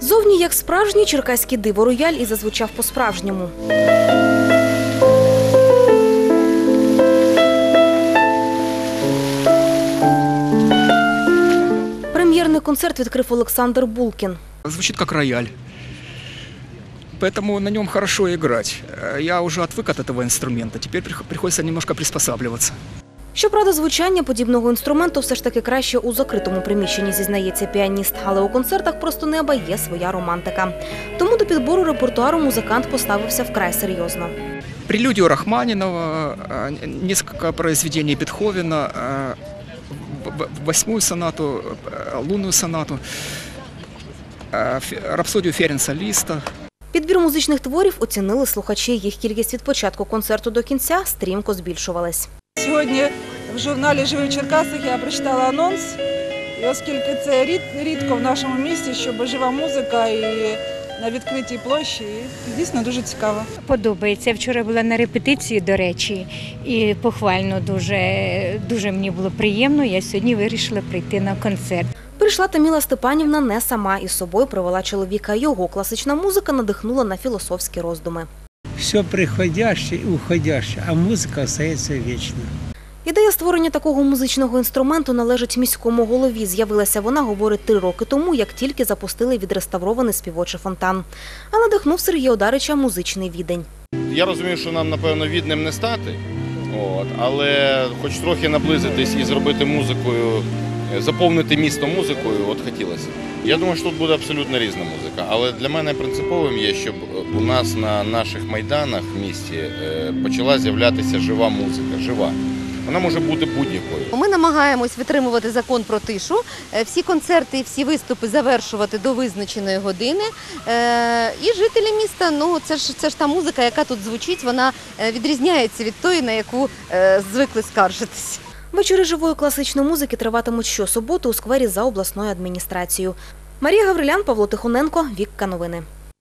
Зовні як справжній черкаський диво рояль і зазвучав по-справжньому. Прем'єрний концерт відкрив Олександр Булкін. Звучит как рояль. Поэтому на нем хорошо играть. Э, Я уже отвык от этого инструмента. Теперь прих- приходится немножко приспосабливаться. Щоправда, звучання подібного інструменту все ж таки краще у закритому приміщенні, зізнається піаніст, але у концертах просто неба є своя романтика. Тому до підбору репертуару музикант поставився вкрай серйозно. Прелюдию Рахманинова, э, несколько произведений Бетховена, э, в- в- восьмую сонату, э, лунную сонату, э, фе- рапсодию Ференса Листа. Підбір музичних творів оцінили слухачі. Їх кількість від початку концерту до кінця стрімко збільшувалась. Сьогодні в журналі Живий в Черкасах я прочитала анонс. І оскільки це рід- рідко в нашому місті, щоб жива музика і на відкритій площі, і дійсно дуже цікаво. Подобається. Я вчора була на репетиції, до речі, і похвально дуже, дуже мені було приємно. Я сьогодні вирішила прийти на концерт. Прийшла Таміла Степанівна не сама із собою привела чоловіка. Його класична музика надихнула на філософські роздуми. Все приходящее и уходящее, а музыка остается вечно. Ідея створення такого музичного інструменту належить міському голові. З'явилася вона, говорить, три роки тому, як тільки запустили відреставрований співочий фонтан. А надихнув Сергія Одарича музичний відень. Я розумію, що нам, напевно, відним не стати, от, але хоч трохи наблизитись і зробити музикою, заповнити місто музикою, от хотілося. Я думаю, що тут буде абсолютно різна музика. Але для мене принциповим є, щоб у нас на наших майданах в місті е, почала з'являтися жива музика. Жива. Вона може бути будь-якою. Ми намагаємось витримувати закон про тишу, е, всі концерти і всі виступи завершувати до визначеної години. Е, І жителі міста, ну це ж це ж та музика, яка тут звучить, вона відрізняється від тої, на яку звикли скаржитись. Вечори живої класичної музики триватимуть щосуботи у сквері за обласною адміністрацією. Марія Гаврилян, Павло Тихоненко, Вікка Новини.